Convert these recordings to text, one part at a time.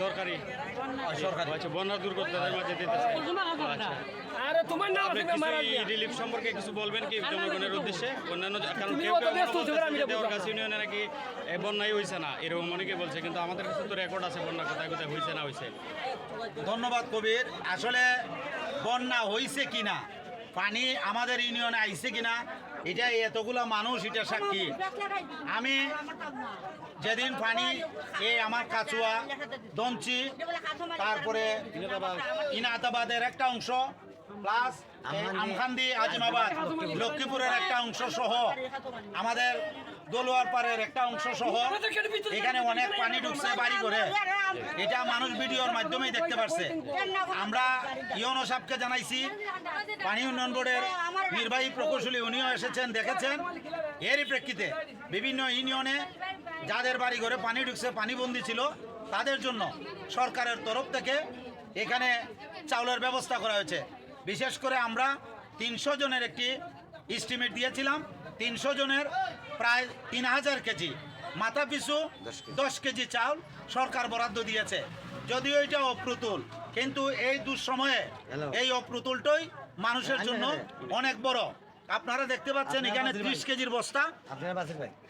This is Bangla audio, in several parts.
সরকারি। সরকারি। আচ্ছা বন্যা মাঝে দিতেছে আচ্ছা। আরে তোমার নাম আপনি মারা এই রিলিফ সম্পর্কে কিছু বলবেন কি জনগণের উদ্দেশ্যে? অন্যান্য কারণ কেউ দেওয়ারগাছি ইউনিয়নে নাকি এ বন্যাই হয়েছে না এরকম অনেকে বলছে কিন্তু আমাদের কাছে তো রেকর্ড আছে বন্যা কোথায় কোথায় হয়েছে না হয়েছে ধন্যবাদ কবির। আসলে বন্যা হয়েছে কিনা পানি আমাদের ইউনিয়নে আইছে কিনা এটা এতগুলা মানুষ এটা সাক্ষী। আমি যেদিন পানি এই আমার কাচুয়া দঞ্চি তারপরে ইনাতাবাদের একটা অংশ প্লাস আমখান্দি আজিমাবাদ লক্ষ্মীপুরের একটা অংশ সহ আমাদের দোলোয়ার পাড়ের একটা অংশ সহ এখানে অনেক পানি ঢুকছে বাড়ি করে এটা মানুষ ভিডিওর মাধ্যমেই দেখতে পারছে। আমরা ইয়নো সাহেবকে জানাইছি, পানি উন্নয়ন বোর্ডের নির্বাহী প্রকৌশলী উনিও এসেছেন, দেখেছেন। এরই প্রেক্ষিতে বিভিন্ন ইউনিয়নে যাদের বাড়ি ঘরে পানি ঢুকছে, পানিবন্দি ছিল, তাদের জন্য সরকারের তরফ থেকে এখানে চাউলের ব্যবস্থা করা হয়েছে। বিশেষ করে আমরা তিনশো জনের একটি এস্টিমেট দিয়েছিলাম। তিনশো জনের প্রায় তিন হাজার কেজি মাথা পিছু দশ কেজি। চাউল সরকার বরাদ্দ দিয়েছে। যদিও এটা অপ্রতুল কিন্তু এই দুঃসময়ে এই অপ্রতুলটাই মানুষের জন্য অনেক বড়। আপনারা দেখতে পাচ্ছেন এখানে ত্রিশ কেজির বস্তা।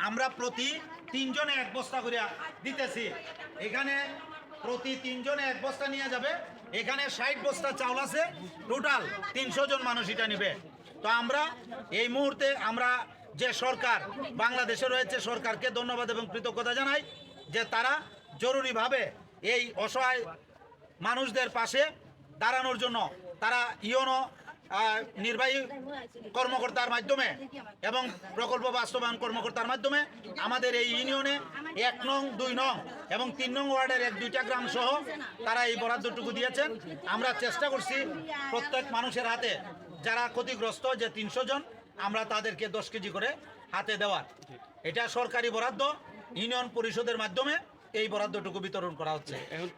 আমরা প্রতি তিনজনে এক বস্তা করে দিতেছি। এখানে প্রতি তিনজনে এক বস্তা নিয়ে যাবে। এখানে ষাট বস্তা চাউল আছে। টোটাল তিনশো জন মানুষ এটা নিবে। তো আমরা এই মুহূর্তে আমরা যে সরকার বাংলাদেশে রয়েছে, সরকারকে ধন্যবাদ এবং কৃতজ্ঞতা জানাই যে তারা জরুরিভাবে এই অসহায় মানুষদের পাশে দাঁড়ানোর জন্য তারা ইয়নো নির্বাহী কর্মকর্তার মাধ্যমে এবং প্রকল্প বাস্তবায়ন কর্মকর্তার মাধ্যমে আমাদের এই ইউনিয়নে এক নং, দুই নং এবং তিন নং ওয়ার্ডের এক, দুইটা গ্রাম সহ তারা এই বরাদ্দটুকু দিয়েছেন। আমরা চেষ্টা করছি প্রত্যেক মানুষের হাতে, যারা ক্ষতিগ্রস্ত যে তিনশো জন আমরা তাদেরকে দশ কেজি করে হাতে দেওয়ার। এটা সরকারি বরাদ্দ ইউনিয়ন পরিষদের মাধ্যমে এই বরাদ্দটুকু বিতরণ করা হচ্ছে। এখন